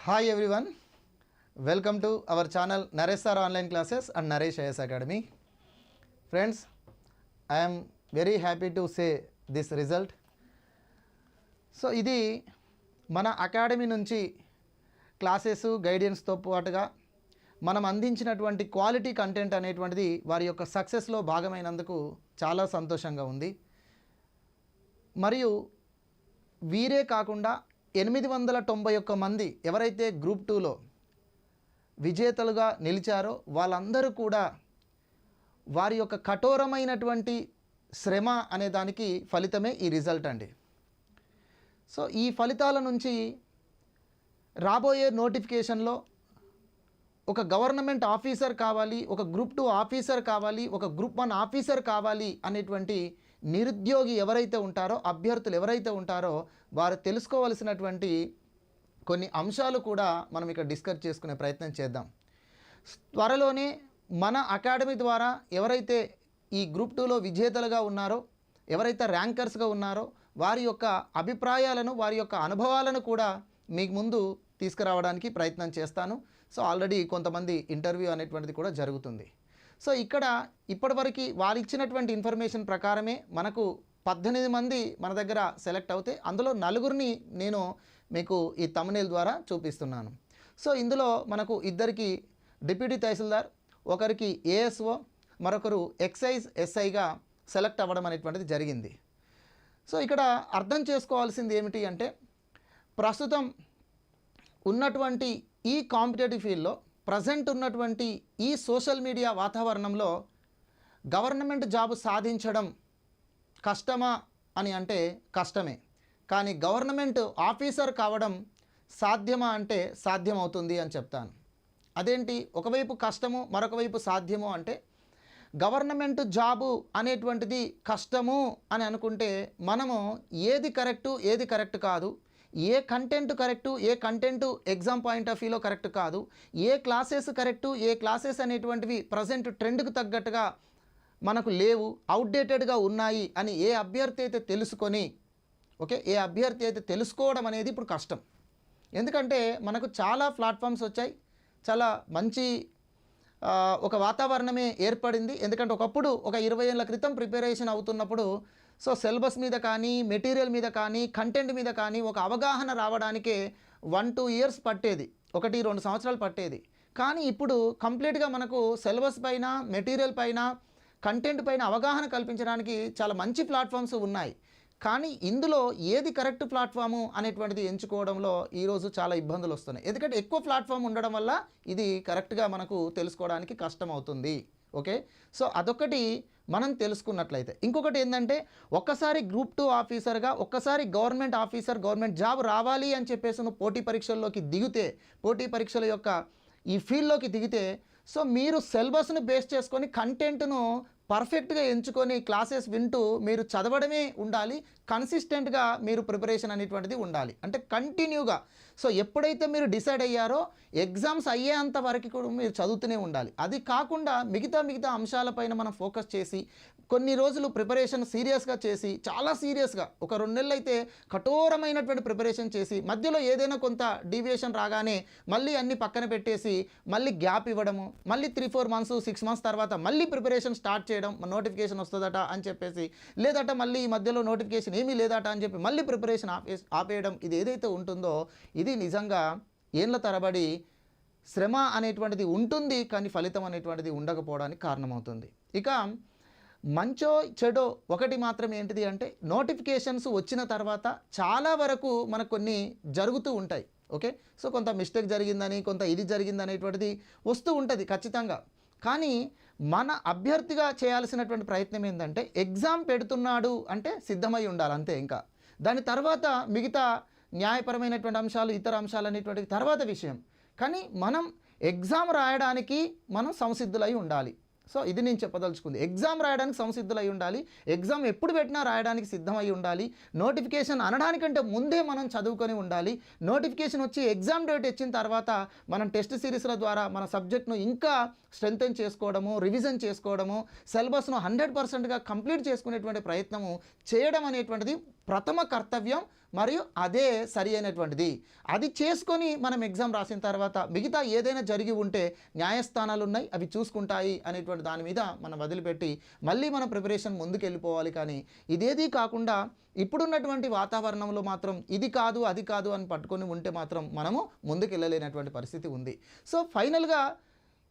Hi everyone welcome to our channel Naresh sir online classes and Naresh IAS academy friends I'm very happy to say this result so ఇది మన academy నుంచి classes గైడెన్స్తో పాటుగా మనం అందించినటువంటి quality content అనేటువంటిది వారి యొక్క సక్సెస్లో భాగమైనందుకు చాలా సంతోషంగా ఉంది. మరియు వీరే కాకుండా ఎనిమిది వందల తొంభై ఒక్క మంది ఎవరైతే గ్రూప్ టూలో విజేతలుగా నిలిచారో వాళ్ళందరూ కూడా వారి యొక్క కఠోరమైనటువంటి శ్రమ అనే దానికి ఫలితమే ఈ రిజల్ట్ అండి. సో ఈ ఫలితాల నుంచి రాబోయే నోటిఫికేషన్లో ఒక గవర్నమెంట్ ఆఫీసర్ కావాలి ఒక గ్రూప్ టూ ఆఫీసర్ కావాలి ఒక గ్రూప్ వన్ ఆఫీసర్ కావాలి అనేటువంటి నిరుద్యోగి ఎవరైతే ఉంటారో అభ్యర్థులు ఎవరైతే ఉంటారో వారు తెలుసుకోవలసినటువంటి కొన్ని అంశాలు కూడా మనం ఇక్కడ డిస్కస్ చేసుకునే ప్రయత్నం చేద్దాం. త్వరలోనే మన అకాడమీ ద్వారా ఎవరైతే ఈ గ్రూప్ టూలో విజేతలుగా ఉన్నారో ఎవరైతే ర్యాంకర్స్గా ఉన్నారో వారి యొక్క అభిప్రాయాలను వారి యొక్క అనుభవాలను కూడా మీకు ముందు తీసుకురావడానికి ప్రయత్నం చేస్తాను. సో ఆల్రెడీ కొంతమంది ఇంటర్వ్యూ అనేటువంటిది కూడా జరుగుతుంది. సో ఇక్కడ ఇప్పటివరకు వారు ఇచ్చినటువంటి ఇన్ఫర్మేషన్ ప్రకారమే మనకు పద్దెనిమిది మంది మన దగ్గర సెలెక్ట్ అవుతే అందులో నలుగురిని నేను మీకు ఈ తమిళ ద్వారా చూపిస్తున్నాను. సో ఇందులో మనకు ఇద్దరికి డిప్యూటీ తహసీల్దార్ ఒకరికి ఏఎస్ఓ మరొకరు ఎక్సైజ్ ఎస్ఐగా సెలెక్ట్ అవ్వడం అనేటువంటిది జరిగింది. సో ఇక్కడ అర్థం చేసుకోవాల్సింది ఏమిటి అంటే ప్రస్తుతం ఉన్నటువంటి ఈ కాంపిటేటివ్ ఫీల్డ్లో ప్రజెంట్ ఉన్నటువంటి ఈ సోషల్ మీడియా వాతావరణంలో గవర్నమెంట్ జాబ్ సాధించడం కష్టమా అని అంటే కష్టమే. కానీ గవర్నమెంట్ ఆఫీసర్ కావడం సాధ్యమా అంటే సాధ్యమవుతుంది అని చెప్తాను. అదేంటి? ఒకవైపు కష్టము మరొక వైపు సాధ్యము అంటే గవర్నమెంట్ జాబు అనేటువంటిది కష్టము అని అనుకుంటే మనము ఏది కరెక్టు ఏది కరెక్ట్ కాదు. ఏ కంటెంట్ కరెక్టు ఏ కంటెంట్ ఎగ్జామ్ పాయింట్ ఆఫ్ వ్యూలో కరెక్ట్ కాదు ఏ క్లాసెస్ కరెక్టు ఏ క్లాసెస్ అనేటువంటివి ప్రజెంట్ ట్రెండ్కు తగ్గట్టుగా మనకు లేవు అవుట్డేటెడ్గా ఉన్నాయి అని ఏ అభ్యర్థి అయితే తెలుసుకొని ఓకే ఏ అభ్యర్థి అయితే తెలుసుకోవడం అనేది ఇప్పుడు కష్టం. ఎందుకంటే మనకు చాలా ప్లాట్ఫామ్స్ వచ్చాయి చాలా మంచి ఒక వాతావరణమే ఏర్పడింది. ఎందుకంటే ఒకప్పుడు ఒక ఇరవై ఏళ్ళ క్రితం ప్రిపరేషన్ అవుతున్నప్పుడు సో సిలబస్ మీద కానీ మెటీరియల్ మీద కానీ కంటెంట్ మీద కానీ ఒక అవగాహన రావడానికే వన్ టూ ఇయర్స్ పట్టేది. ఒకటి రెండు సంవత్సరాలు పట్టేది. కానీ ఇప్పుడు కంప్లీట్గా మనకు సిలబస్ పైన మెటీరియల్ పైన కంటెంట్ పైన అవగాహన కల్పించడానికి చాలా మంచి ప్లాట్ఫామ్స్ ఉన్నాయి. కానీ ఇందులో ఏది కరెక్ట్ ప్లాట్ఫాము అనేటువంటిది ఎంచుకోవడంలో ఈరోజు చాలా ఇబ్బందులు వస్తున్నాయి ఎందుకంటే ఎక్కువ ప్లాట్ఫామ్ ఉండడం వల్ల ఇది కరెక్ట్గా మనకు తెలుసుకోవడానికి కష్టం అవుతుంది ఓకే? సో అదొకటి మనం తెలుసుకున్నట్లయితే. ఇంకొకటి ఏంటంటే ఒక్కసారి గ్రూప్ టూ ఆఫీసర్గా ఒక్కసారి గవర్నమెంట్ ఆఫీసర్ గవర్నమెంట్ జాబ్ రావాలి అని చెప్పేసి నువ్వు పోటీ పరీక్షల్లోకి దిగితే పోటీ పరీక్షల యొక్క ఈ ఫీల్డ్లోకి దిగితే సో మీరు సిలబస్ను బేస్ చేసుకొని కంటెంట్ను పర్ఫెక్ట్గా ఎంచుకొని క్లాసెస్ వింటూ మీరు చదవడమే ఉండాలి. కన్సిస్టెంట్గా మీరు ప్రిపరేషన్ అనేటువంటిది ఉండాలి. అంటే కంటిన్యూగా సో ఎప్పుడైతే మీరు డిసైడ్ అయ్యారో ఎగ్జామ్స్ అయ్యేంత వరకు కూడా మీరు చదువుతూనే ఉండాలి. అది కాకుండా మిగతా మిగతా అంశాలపైన మనం ఫోకస్ చేసి కొన్ని రోజులు ప్రిపరేషన్ సీరియస్గా చేసి చాలా సీరియస్గా ఒక రెండు నెలలు అయితే కఠోరమైనటువంటి ప్రిపరేషన్ చేసి మధ్యలో ఏదైనా కొంత డీవియేషన్ రాగానే మళ్ళీ అన్ని పక్కన పెట్టేసి మళ్ళీ గ్యాప్ ఇవ్వడము మళ్ళీ three four months six months తర్వాత మళ్ళీ ప్రిపరేషన్ స్టార్ట్ చేయడం నోటిఫికేషన్ వస్తుందట అని చెప్పేసి లేదట మళ్ళీ ఈ మధ్యలో నోటిఫికేషన్ ఏమీ లేదట అని చెప్పి మళ్ళీ ప్రిపరేషన్ ఆపే ఆపేయడం ఇది ఏదైతే ఉంటుందో ఇది నిజంగా ఏళ్ళ తరబడి శ్రమ అనేటువంటిది ఉంటుంది కానీ ఫలితం అనేటువంటిది ఉండకపోవడానికి కారణమవుతుంది. ఇక మంచో చెడో ఒకటి మాత్రం ఏంటిది అంటే నోటిఫికేషన్స్ వచ్చిన తర్వాత చాలా వరకు మనకు కొన్ని జరుగుతూ ఉంటాయి. ఓకే? సో కొంత మిస్టేక్ జరిగిందని కొంత ఇది జరిగింది అనేటువంటిది వస్తూ ఉంటుంది ఖచ్చితంగా. కానీ మన అభ్యర్థిగా చేయాల్సినటువంటి ప్రయత్నం ఏంటంటే ఎగ్జామ్ పెడుతున్నాడు అంటే సిద్ధమై ఉండాలి అంతే ఇంకా. దాని తర్వాత మిగతా న్యాయపరమైనటువంటి అంశాలు ఇతర అంశాలు అనేటువంటి తర్వాత విషయం. కానీ మనం ఎగ్జామ్ రాయడానికి మనం సంసిద్ధులై ఉండాలి. సో ఇది నేను చెప్పదలుచుకుంది. ఎగ్జామ్ రాయడానికి సంసిద్ధులై ఉండాలి. ఎగ్జామ్ ఎప్పుడు పెట్టినా రాయడానికి సిద్ధమై ఉండాలి. నోటిఫికేషన్ అనడానికంటే ముందే మనం చదువుకొని ఉండాలి. నోటిఫికేషన్ వచ్చి ఎగ్జామ్ డేట్ ఇచ్చిన తర్వాత మనం టెస్ట్ సిరీస్ల ద్వారా మన సబ్జెక్ట్ను ఇంకా స్ట్రెంగ్తన్ చేసుకోవడము రివిజన్ చేసుకోవడము సిలబస్ను హండ్రెడ్ పర్సెంట్గా కంప్లీట్ చేసుకునేటువంటి ప్రయత్నము చేయడం అనేటువంటిది ప్రథమ కర్తవ్యం మరియు అదే సరి అయినటువంటిది. అది చేసుకొని మనం ఎగ్జామ్ రాసిన తర్వాత మిగతా ఏదైనా జరిగి ఉంటే న్యాయస్థానాలు ఉన్నాయి అవి చూసుకుంటాయి అనేటువంటి దాని మీద మనం వదిలిపెట్టి మళ్ళీ మన ప్రిపరేషన్ ముందుకు వెళ్ళిపోవాలి కానీ ఇదేది కాకుండా ఇప్పుడున్నటువంటి వాతావరణంలో మాత్రం ఇది కాదు అది కాదు అని పట్టుకొని ఉంటే మాత్రం మనము ముందుకు వెళ్ళలేనటువంటి పరిస్థితి ఉంది. సో ఫైనల్గా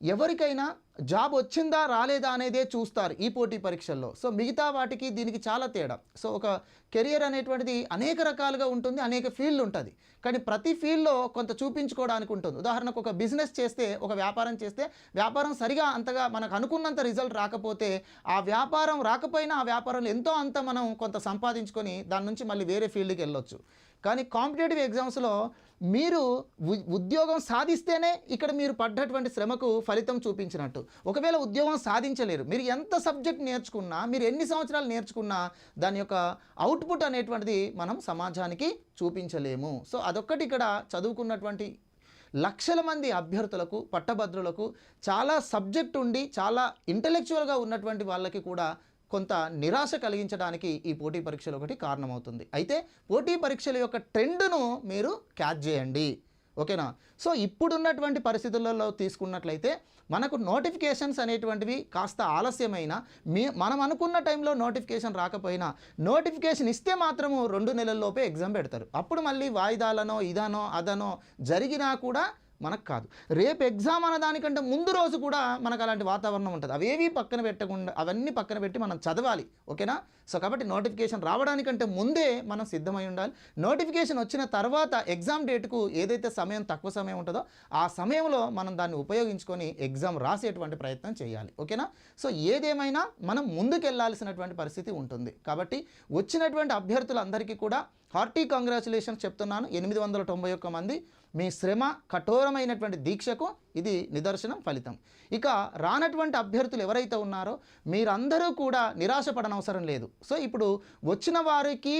ఎవరికైనా జాబ్ వచ్చిందా రాలేదా అనేదే చూస్తారు ఈ పోటీ పరీక్షల్లో. సో మిగతా వాటికి దీనికి చాలా తేడా. సో ఒక కెరియర్ అనేటువంటిది అనేక రకాలుగా ఉంటుంది అనేక ఫీల్డ్ ఉంటుంది. కానీ ప్రతి ఫీల్డ్లో కొంత చూపించుకోవడానికి ఉంటుంది. ఉదాహరణకు ఒక బిజినెస్ చేస్తే ఒక వ్యాపారం చేస్తే వ్యాపారం సరిగా అంతగా మనకు అనుకున్నంత రిజల్ట్ రాకపోతే ఆ వ్యాపారం రాకపోయినా ఆ వ్యాపారంలో ఎంతో అంత మనం కొంత సంపాదించుకొని దాని నుంచి మళ్ళీ వేరే ఫీల్డ్కి వెళ్ళొచ్చు. కానీ కాంపిటేటివ్ ఎగ్జామ్స్లో మీరు ఉ- ఉద్యోగం సాధిస్తేనే ఇక్కడ మీరు పడ్డటువంటి శ్రమకు ఫలితం చూపించినట్టు. ఒకవేళ ఉద్యోగం సాధించలేరు మీరు ఎంత సబ్జెక్ట్ నేర్చుకున్నా మీరు ఎన్ని సంవత్సరాలు నేర్చుకున్నా దాని యొక్క అవుట్పుట్ అనేటువంటిది మనం సమాజానికి చూపించలేము. సో అదొక్కటి ఇక్కడ చదువుకున్నటువంటి లక్షల మంది అభ్యర్థులకు పట్టభద్రులకు చాలా సబ్జెక్ట్ ఉండి చాలా ఇంటలెక్చువల్గా ఉన్నటువంటి వాళ్ళకి కూడా కొంత నిరాశ కలిగించడానికి ఈ పోటీ పరీక్షలు ఒకటి కారణమవుతుంది. అయితే పోటీ పరీక్షల యొక్క ట్రెండ్ను మీరు క్యాచ్ చేయండి. ఓకేనా? సో ఇప్పుడున్నటువంటి పరిస్థితులలో తీసుకున్నట్లయితే మనకు నోటిఫికేషన్స్ అనేటువంటివి కాస్త ఆలస్యమైన మీ మనం అనుకున్న టైంలో నోటిఫికేషన్ రాకపోయినా నోటిఫికేషన్ ఇస్తే మాత్రము రెండు నెలల్లోపే ఎగ్జామ్ పెడతారు. అప్పుడు మళ్ళీ వాయిదాలనో ఇదనో అదనో జరిగినా కూడా మనకు కాదు. రేపు ఎగ్జామ్ అన్న దానికంటే ముందు రోజు కూడా మనకు అలాంటి వాతావరణం ఉంటుంది. అవేవి పక్కన పెట్టకుండా అవన్నీ పక్కన పెట్టి మనం చదవాలి. ఓకేనా? సో కాబట్టి నోటిఫికేషన్ రావడానికంటే ముందే మనం సిద్ధమై ఉండాలి. నోటిఫికేషన్ వచ్చిన తర్వాత ఎగ్జామ్ డేట్కు ఏదైతే సమయం తక్కువ సమయం ఉంటుందో ఆ సమయంలో మనం దాన్ని ఉపయోగించుకొని ఎగ్జామ్ రాసేటువంటి ప్రయత్నం చేయాలి. ఓకేనా? సో ఏదేమైనా మనం ముందుకెళ్ళాల్సినటువంటి పరిస్థితి ఉంటుంది. కాబట్టి వచ్చినటువంటి అభ్యర్థులందరికీ కూడా హార్టీ కంగ్రాచులేషన్స్ చెప్తున్నాను. ఎనిమిది వందల తొంభై ఒక్క మంది మీ శ్రమ కఠోరమైనటువంటి దీక్షకు ఇది నిదర్శనం ఫలితం. ఇక రానటువంటి అభ్యర్థులు ఎవరైతే ఉన్నారో మీరందరూ కూడా నిరాశపడనవసరం లేదు. సో ఇప్పుడు వచ్చిన వారికి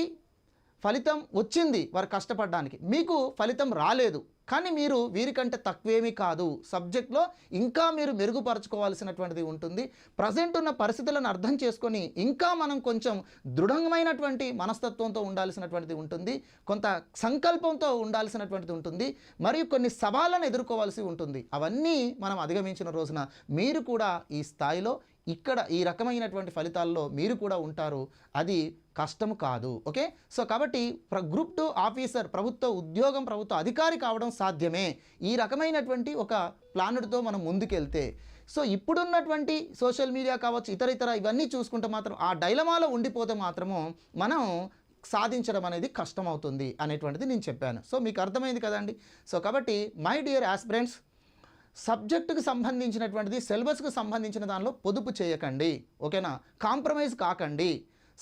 ఫలితం వచ్చింది వారు కష్టపడడానికి. మీకు ఫలితం రాలేదు. కానీ మీరు వీరికంటే తక్కువేమీ కాదు. సబ్జెక్ట్లో ఇంకా మీరు మెరుగుపరచుకోవాల్సినటువంటిది ఉంటుంది. ప్రజెంట్ ఉన్న పరిస్థితులను అర్థం చేసుకొని ఇంకా మనం కొంచెం దృఢమైనటువంటి మనస్తత్వంతో ఉండాల్సినటువంటిది ఉంటుంది. కొంత సంకల్పంతో ఉండాల్సినటువంటిది ఉంటుంది. మరియు కొన్ని సవాళ్ళను ఎదుర్కోవాల్సి ఉంటుంది. అవన్నీ మనం అధిగమించిన రోజున మీరు కూడా ఈ స్థాయిలో ఇక్కడ ఈ రకమైనటువంటి ఫలితాల్లో మీరు కూడా ఉంటారు. అది కష్టం కాదు. ఓకే? సో కాబట్టి ప్ర గ్రూప్ టూ ఆఫీసర్ ప్రభుత్వ ఉద్యోగం ప్రభుత్వ అధికారి కావడం సాధ్యమే. ఈ రకమైనటువంటి ఒక ప్లానుడితో మనం ముందుకెళ్తే. సో ఇప్పుడున్నటువంటి సోషల్ మీడియా కావచ్చు ఇతర ఇతర ఇవన్నీ చూసుకుంటే మాత్రం ఆ డైలమాలో ఉండిపోతే మాత్రము మనం సాధించడం అనేది కష్టం అవుతుంది అనేటువంటిది నేను చెప్పాను. సో మీకు అర్థమైంది కదండి? సో కాబట్టి మై డియర్ ఆస్పిరెంట్స్ సబ్జెక్టుకు సంబంధించినటువంటిది సిలబస్కు సంబంధించిన దానిలో పొదుపు చేయకండి. ఓకేనా? కాంప్రమైజ్ కాకండి.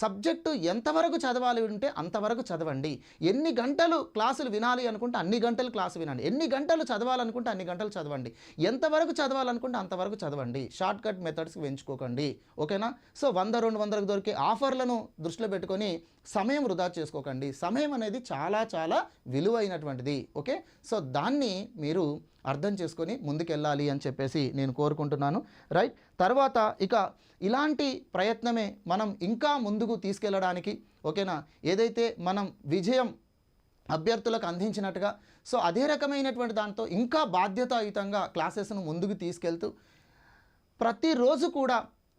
సబ్జెక్టు ఎంతవరకు చదవాలి ఉంటే అంతవరకు చదవండి. ఎన్ని గంటలు క్లాసులు వినాలి అనుకుంటే అన్ని గంటలు క్లాసు వినండి. ఎన్ని గంటలు చదవాలనుకుంటే అన్ని గంటలు చదవండి. ఎంతవరకు చదవాలనుకుంటే అంతవరకు చదవండి. షార్ట్ కట్ మెథడ్స్కి పెంచుకోకండి ఓకేనా? సో వంద రెండు వందలకు దొరికే ఆఫర్లను దృష్టిలో పెట్టుకొని సమయం వృధా చేసుకోకండి. సమయం అనేది చాలా చాలా విలువైనటువంటిది. ఓకే? సో దాన్ని మీరు అర్థం చేసుకొని ముందుకెళ్ళాలి అని చెప్పేసి నేను కోరుకుంటున్నాను. రైట్? తర్వాత ఇక ఇలాంటి ప్రయత్నమే మనం ఇంకా ముందుకు తీసుకెళ్ళడానికి ఓకేనా? ఏదైతే మనం విజయం అభ్యర్థులకు అందించినట్టుగా సో అదే రకమైనటువంటి దాంతో ఇంకా బాధ్యతాయుతంగా క్లాసెస్ను ముందుకు తీసుకెళ్తూ ప్రతిరోజు కూడా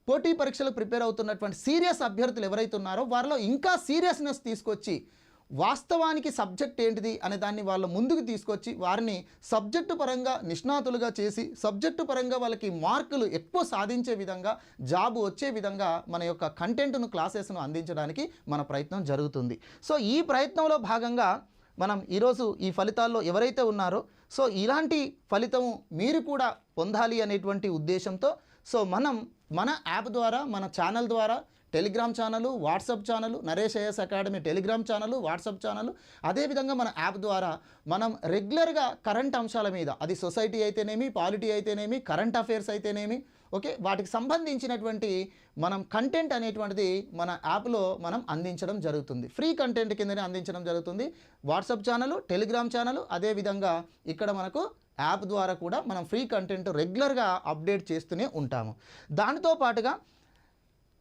పోటీ పరీక్షలకు ప్రిపేర్ అవుతున్నటువంటి సీరియస్ అభ్యర్థులు ఎవరైతే ఉన్నారో వారిలో ఇంకా సీరియస్నెస్ తీసుకొచ్చి వాస్తవానికి సబ్జెక్ట్ ఏంటిది అనే దాన్ని వాళ్ళ ముందుకు తీసుకొచ్చి వారిని సబ్జెక్టు పరంగా నిష్ణాతులుగా చేసి సబ్జెక్టు పరంగా వాళ్ళకి మార్కులు ఎక్కువ సాధించే విధంగా జాబ్ వచ్చే విధంగా మన యొక్క కంటెంట్ను క్లాసెస్ను అందించడానికి మన ప్రయత్నం జరుగుతుంది. సో ఈ ప్రయత్నంలో భాగంగా మనం ఈరోజు ఈ ఫలితాల్లో ఎవరైతే ఉన్నారో సో ఇలాంటి ఫలితము మీరు కూడా పొందాలి అనేటువంటి ఉద్దేశంతో సో మనం మన యాప్ ద్వారా మన ఛానల్ ద్వారా Telegram channel WhatsApp channel Naresh IAS academy Telegram channel WhatsApp channel అదేవిధంగా మన యాప్ ద్వారా మనం రెగ్యులర్గా కరెంట్ అంశాల మీద అది సొసైటీ అయితేనేమి పాలిటీ అయితేనేమి కరెంట్ అఫైర్స్ అయితేనేమి ఓకే వాటికి సంబంధించినటువంటి మనం కంటెంట్ అనేటువంటిది మన యాప్లో మనం అందించడం జరుగుతుంది. ఫ్రీ కంటెంట్ కిందనే అందించడం జరుగుతుంది. వాట్సాప్ ఛానల్ టెలిగ్రామ్ ఛానల్ అదేవిధంగా ఇక్కడ మనకు యాప్ ద్వారా కూడా మనం ఫ్రీ కంటెంట్ రెగ్యులర్గా అప్డేట్ చేస్తూనే ఉంటాము. దానితో పాటుగా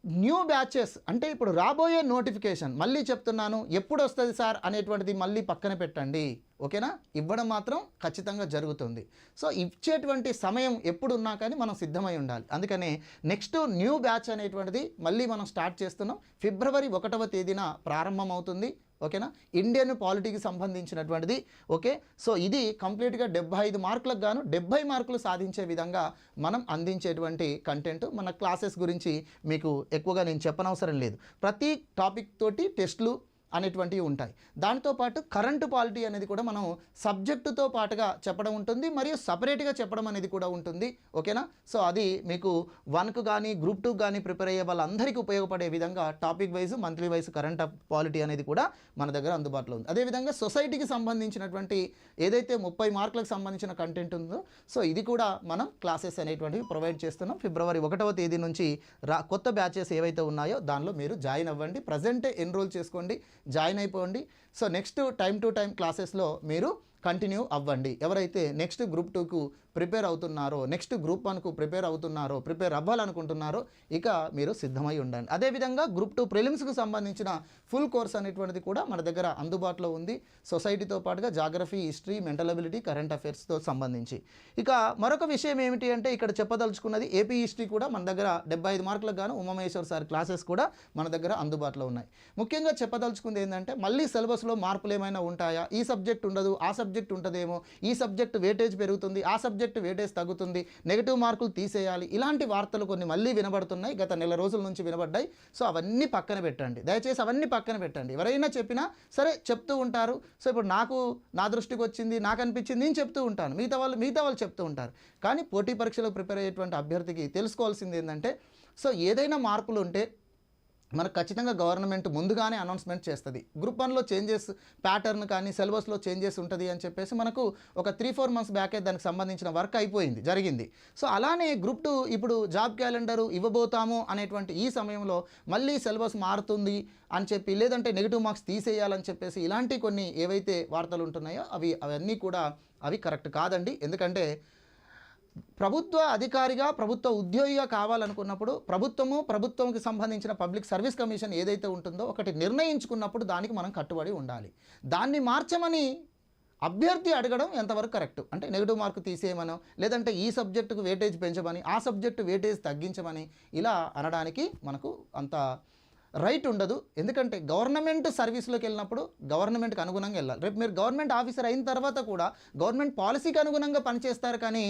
న్యూ బ్యాచెస్ అంటే ఇప్పుడు రాబోయే నోటిఫికేషన్ మళ్ళీ చెప్తున్నాను ఎప్పుడు వస్తుంది సార్ అనేటువంటిది మళ్ళీ పక్కన పెట్టండి. ఓకేనా? ఇవ్వడం మాత్రం ఖచ్చితంగా జరుగుతుంది. సో ఇచ్చేటువంటి సమయం ఎప్పుడున్నా కానీ మనం సిద్ధమై ఉండాలి. అందుకనే నెక్స్ట్ న్యూ బ్యాచ్ అనేటువంటిది మళ్ళీ మనం స్టార్ట్ చేస్తున్నాం. ఫిబ్రవరి ఒకటవ తేదీన ప్రారంభమవుతుంది. ఓకేనా? ఇండియన్ పాలిటీకి సంబంధించినటువంటిది. ఓకే? సో ఇది కంప్లీట్గా డెబ్బై ఐదు మార్కులకు గాను డెబ్బై మార్కులు సాధించే విధంగా మనం అందించేటువంటి కంటెంట్. మన క్లాసెస్ గురించి మీకు ఎక్కువగా నేను చెప్పనవసరం లేదు. ప్రతి టాపిక్ తోటి టెస్ట్లు అనేటువంటివి ఉంటాయి. దాంతోపాటు కరెంటు పాలిటీ అనేది కూడా మనం సబ్జెక్టుతో పాటుగా చెప్పడం ఉంటుంది మరియు సపరేట్గా చెప్పడం అనేది కూడా ఉంటుంది. ఓకేనా? సో అది మీకు వన్కు కానీ గ్రూప్ టూ కానీ ప్రిపేర్ అయ్యే వాళ్ళందరికీ ఉపయోగపడే విధంగా topic wise monthly wise current polity అనేది కూడా మన దగ్గర అందుబాటులో ఉంది. అదేవిధంగా సొసైటీకి సంబంధించినటువంటి ఏదైతే ముప్పై మార్కులకు సంబంధించిన కంటెంట్ ఉందో సో ఇది కూడా మనం క్లాసెస్ అనేటువంటివి ప్రొవైడ్ చేస్తున్నాం. ఫిబ్రవరి ఒకటవ తేదీ నుంచి రా కొత్త బ్యాచెస్ ఏవైతే ఉన్నాయో దానిలో మీరు జాయిన్ అవ్వండి. ప్రజెంటే ఎన్రోల్ చేసుకోండి. జాయిన్ అయిపోండి. So next time to time క్లాసెస్లో మీరు కంటిన్యూ అవ్వండి. ఎవరైతే నెక్స్ట్ గ్రూప్ టూకు ప్రిపేర్ అవుతున్నారో నెక్స్ట్ గ్రూప్ వన్కు ప్రిపేర్ అవుతున్నారో ప్రిపేర్ అవ్వాలనుకుంటున్నారో ఇక మీరు సిద్ధమై ఉండండి. అదేవిధంగా గ్రూప్ టూ ప్రిలిమ్స్కు సంబంధించిన ఫుల్ కోర్స్ అనేటువంటిది కూడా మన దగ్గర అందుబాటులో ఉంది. సొసైటీతో పాటుగా geography history mental ability current అఫైర్స్తో సంబంధించి. ఇక మరొక విషయం ఏమిటి అంటే ఇక్కడ చెప్పదలుచుకున్నది ఏపీ హిస్టరీ కూడా మన దగ్గర డెబ్బై ఐదు మార్కులకు గాను ఉమామహేశ్వర్ సార్ క్లాసెస్ కూడా మన దగ్గర అందుబాటులో ఉన్నాయి. ముఖ్యంగా చెప్పదలుచుకుంది ఏంటంటే మళ్ళీ సిలబస్లో మార్పులు ఏమైనా ఉంటాయా? ఈ సబ్జెక్ట్ ఉండదు ఆ సబ్జెక్ట్ సబ్జెక్ట్ ఉంటుందేమో ఈ సబ్జెక్ట్ వేటేజ్ పెరుగుతుంది ఆ సబ్జెక్ట్ వేటేజ్ తగ్గుతుంది నెగిటివ్ మార్కులు తీసేయాలి. ఇలాంటి వార్తలు కొన్ని మళ్ళీ వినబడుతున్నాయి గత నెల రోజుల నుంచి వినబడ్డాయి. సో అవన్నీ పక్కన పెట్టండి. దయచేసి అవన్నీ పక్కన పెట్టండి. ఎవరైనా చెప్పినా సరే చెప్తూ ఉంటారు. సో ఇప్పుడు నాకు నా దృష్టికి వచ్చింది నాకు అనిపించింది నేను చెప్తూ ఉంటాను. మిగతా వాళ్ళు మిగతా వాళ్ళు చెప్తూ ఉంటారు. కానీ పోటీ పరీక్షలకు ప్రిపేర్ అయ్యేటువంటి అభ్యర్థికి తెలుసుకోవాల్సింది ఏంటంటే సో ఏదైనా మార్పులు ఉంటే మనకు ఖచ్చితంగా గవర్నమెంట్ ముందుగానే అనౌన్స్మెంట్ చేస్తుంది. గ్రూప్ వన్లో చేంజెస్ ప్యాటర్న్ కానీ సిలబస్లో చేంజెస్ ఉంటుంది అని చెప్పేసి మనకు ఒక త్రీ ఫోర్ మంత్స్ బ్యాకే దానికి సంబంధించిన వర్క్ అయిపోయింది జరిగింది. సో అలానే గ్రూప్ టూ ఇప్పుడు జాబ్ క్యాలెండర్ ఇవ్వబోతాము అనేటువంటి ఈ సమయంలో మళ్ళీ సిలబస్ మారుతుంది అని చెప్పి లేదంటే నెగిటివ్ మార్క్స్ తీసేయాలని చెప్పేసి ఇలాంటి కొన్ని ఏవైతే వార్తలు ఉంటున్నాయో అవి అవన్నీ కూడా అవి కరెక్ట్ కాదండి. ఎందుకంటే ప్రభుత్వ అధికారిగా ప్రభుత్వ ఉద్యోగిగా కావాలనుకున్నప్పుడు ప్రభుత్వము ప్రభుత్వంకి సంబంధించిన పబ్లిక్ సర్వీస్ కమిషన్ ఏదైతే ఉంటుందో ఒకటి నిర్ణయించుకున్నప్పుడు దానికి మనం కట్టుబడి ఉండాలి. దాన్ని మార్చమని అభ్యర్థి అడగడం ఎంతవరకు కరెక్ట్? అంటే నెగిటివ్ మార్కు తీసేయమనో లేదంటే ఈ సబ్జెక్టుకు వేటేజ్ పెంచమని ఆ సబ్జెక్టు వేటేజ్ తగ్గించమని ఇలా అనడానికి మనకు అంత రైట్ ఉండదు. ఎందుకంటే గవర్నమెంట్ సర్వీస్లోకి వెళ్ళినప్పుడు గవర్నమెంట్కి అనుగుణంగా వెళ్ళాలి. రేపు మీరు గవర్నమెంట్ ఆఫీసర్ అయిన తర్వాత కూడా గవర్నమెంట్ పాలసీకి అనుగుణంగా పనిచేస్తారు కానీ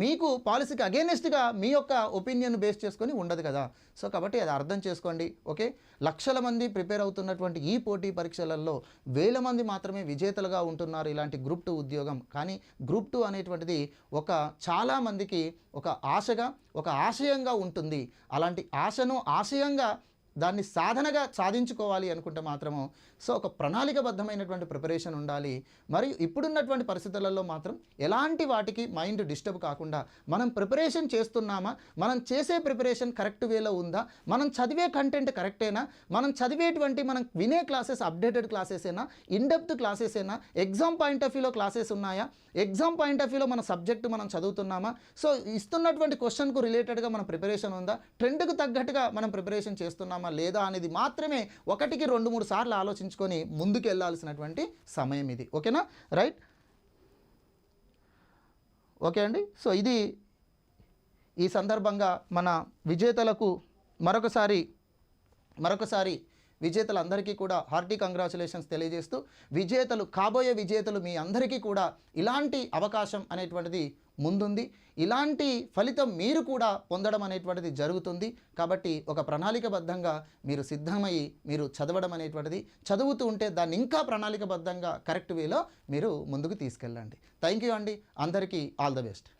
మీకు పాలసీకి అగేనెస్ట్గా మీ యొక్క ఒపీనియన్ బేస్ చేసుకొని ఉండదు కదా. సో కాబట్టి అది అర్థం చేసుకోండి. ఓకే? లక్షల మంది ప్రిపేర్ అవుతున్నటువంటి ఈ పోటీ పరీక్షలలో వేల మంది మాత్రమే విజేతలుగా ఉంటున్నారు ఇలాంటి గ్రూప్ టూ ఉద్యోగం. కానీ గ్రూప్ టూ అనేటువంటిది ఒక చాలామందికి ఒక ఆశగా ఒక ఆశయంగా ఉంటుంది. అలాంటి ఆశను ఆశయంగా దాన్ని సాధనగా సాధించుకోవాలి అనుకుంటే మాత్రము. సో ఒక ప్రణాళికబద్ధమైనటువంటి ప్రిపరేషన్ ఉండాలి. మరియు ఇప్పుడున్నటువంటి పరిస్థితులలో మాత్రం ఎలాంటి వాటికి మైండ్ డిస్టర్బ్ కాకుండా మనం ప్రిపరేషన్ చేస్తున్నామా? మనం చేసే ప్రిపరేషన్ కరెక్ట్ వేలో ఉందా? మనం చదివే కంటెంట్ కరెక్టేనా? మనం చదివేటువంటి మనం వినే క్లాసెస్ అప్డేటెడ్ క్లాసెసేనా? ఇన్డెప్త్ క్లాసెసేనా? ఎగ్జామ్ పాయింట్ ఆఫ్ వ్యూలో క్లాసెస్ ఉన్నాయా? ఎగ్జామ్ పాయింట్ ఆఫ్ వ్యూలో మన సబ్జెక్ట్ మనం చదువుతున్నామా? సో ఇస్తున్నటువంటి క్వశ్చన్కు రిలేటెడ్గా మన ప్రిపరేషన్ ఉందా? ట్రెండ్కు తగ్గట్టుగా మనం ప్రిపరేషన్ చేస్తున్నామా లేదా అనేది మాత్రమే ఒకటికి రెండు మూడు సార్లు ఆలోచించుకొని ముందుకు వెళ్ళాల్సినటువంటి సమయం ఇది. ఓకేనా? రైట్? ఓకే అండి. సో ఇది ఈ సందర్భంగా మన విజేతలకు మరొకసారి మరొకసారి విజేతలందరికీ కూడా హార్టీ కంగ్రాచులేషన్స్ తెలియజేస్తూ విజేతలు కాబోయే విజేతలు మీ అందరికీ కూడా ఇలాంటి అవకాశం అనేటువంటిది ముందుంది. ఇలాంటి ఫలితం మీరు కూడా పొందడం అనేటువంటిది జరుగుతుంది. కాబట్టి ఒక ప్రణాళికబద్ధంగా మీరు సిద్ధమై మీరు చదవడం అనేటువంటిది చదువుతూ ఉంటే దాన్ని ఇంకా ప్రణాళికబద్ధంగా కరెక్ట్ వేలో మీరు ముందుకు తీసుకెళ్ళండి. థ్యాంక్ యూ అండి. అందరికీ ఆల్ ద బెస్ట్.